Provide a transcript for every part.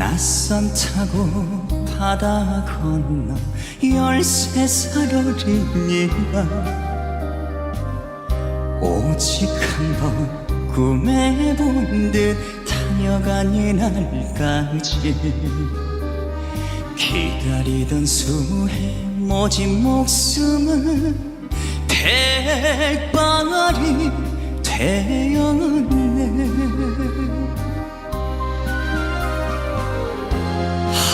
낯선 타고 바다 건너 열세 살 어린이가 오직 한 번 꿈에 본 듯 다녀간 이날까지 기다리던 수해 모진 목숨은 백발이 되었네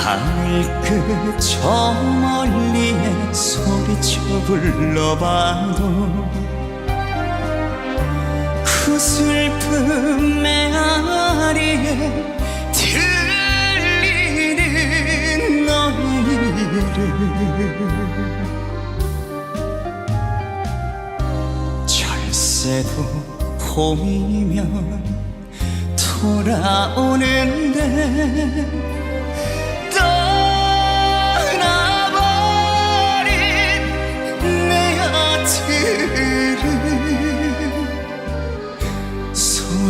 하늘 끝 저 멀리에 소리쳐 불러봐도 그 슬픈 메아리에 들리는 너희를. 절세도 봄이면 돌아오는데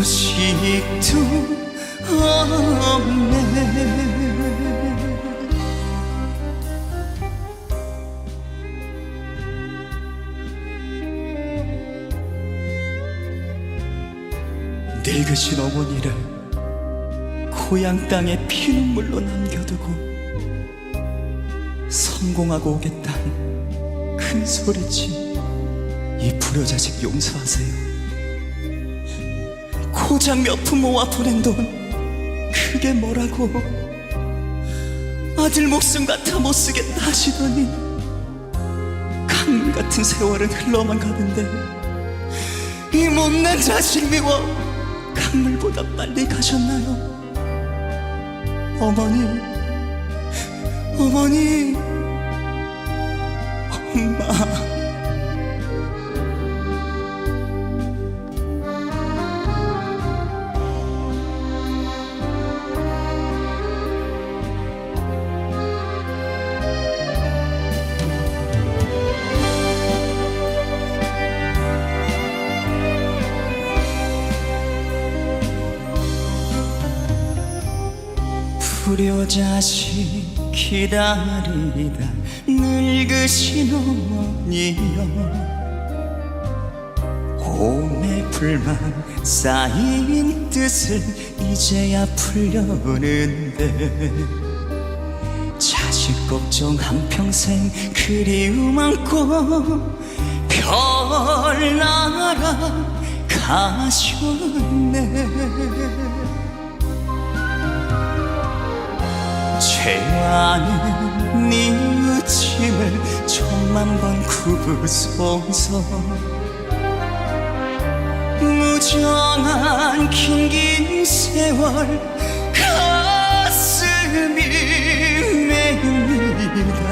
소식도 없네. 늙으신 어머니를 고향 땅에 피눈물로 남겨두고 성공하고 오겠다는 큰 소리친 이 불효자식 용서하세요 고작 몇푼 모아 보낸 돈. 그게 뭐라고? 아들 목숨 같아 못 쓰겠다 하시더니 강물 같은 세월은 흘러만 가는데 이 못난 자식 미워 강물보다 빨리 가셨나요? 어머니 어머니 엄마 불효자식 기다리다 늙으신 어머니여. 봄에 불만 쌓인 뜻을 이제야 풀려는데 자식 걱정 한평생 그리움 안고 별나라 가셨네 죄와는 뉘우침을 천만 번 구소서 무정한 긴긴 세월 가슴이 메입니다.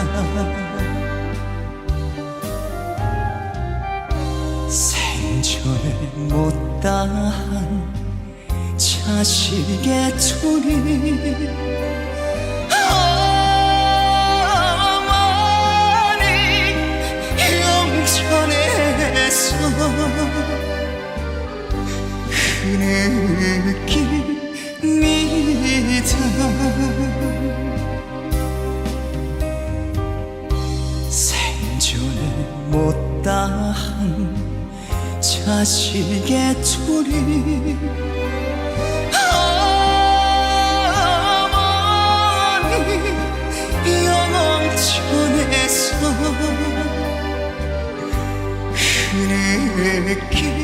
생전에 못다한 자식의 둘이 못다한 자식의 둘이. 어머니 영천에서 흐느낍니다